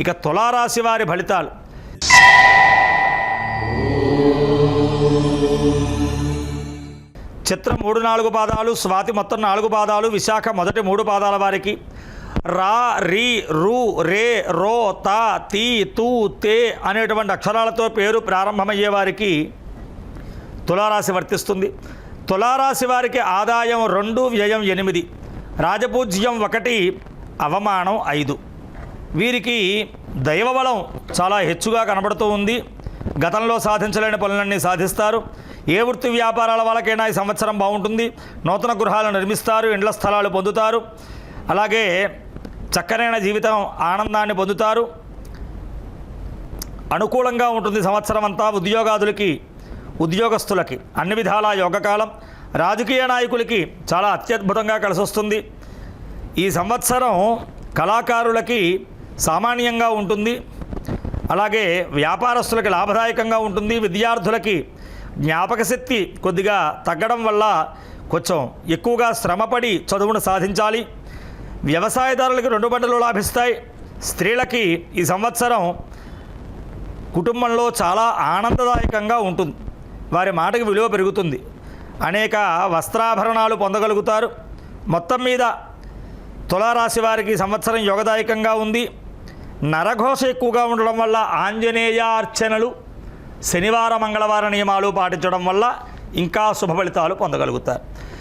ఇక తులారాశి వారి ఫలితాలు. చిత్రం మూడు నాలుగు పాదాలు స్వాతి మొత్తం నాలుగు పాదాలు విశాఖ మొదటి మూడు పాదాల వారికి. రా రి రు రే రో తా తీ తూ తే అనేటువంటి అక్షరాలతో పేరు ప్రారంభమయ్యే వారికి తులారాశి వర్తిస్తుంది. తులారాశి వారికి ఆదాయం రెండు వ్యయం ఎనిమిది. రాజపూజ్యం ఒకటి అవమానం ఐదు. వీరికి దైవబలం చాలా హెచ్చుగా కనబడుతూ ఉంది. గతంలో సాధించలేని పనులన్నీ సాధిస్తారు. ఏ వృత్తి వ్యాపారాల వాళ్ళకైనా ఈ సంవత్సరం బాగుంటుంది. నూతన గృహాలు నిర్మిస్తారు ఇండ్ల స్థలాలు పొందుతారు. అలాగే చక్కనైన జీవితం ఆనందాన్ని పొందుతారు. అనుకూలంగా ఉంటుంది సంవత్సరం అంతా ఉద్యోగాదులకి ఉద్యోగస్తులకి. అన్ని విధాల యోగకాలం. రాజకీయ నాయకులకి చాలా అత్యద్భుతంగా కలిసి వస్తుంది ఈ సంవత్సరం కళాకారులకి సామాన్యంగా ఉంటుంది. అలాగే వ్యాపారస్తులకి లాభదాయకంగా ఉంటుంది. విద్యార్థులకి జ్ఞాపక శక్తి కొద్దిగా తగ్గడం వల్ల కొంచెం ఎక్కువగా శ్రమపడి చదువును సాధించాలి. వ్యవసాయదారులకు రెండు బండలు లాభిస్తాయి. స్త్రీలకి ఈ సంవత్సరం కుటుంబంలో చాలా ఆనందదాయకంగా ఉంటుంది. వారి మాటకి విలువ పెరుగుతుంది. అనేక వస్త్రాభరణాలు పొందగలుగుతారు. మొత్తం మీద తులారాశి వారికి సంవత్సరం యోగదాయకంగా ఉంది. నరఘోష ఎక్కువగా ఉండడం వల్ల ఆంజనేయ అర్చనలు శనివార మంగళవార నియమాలు పాటించడం వల్ల ఇంకా శుభ ఫలితాలు పొందగలుగుతారు.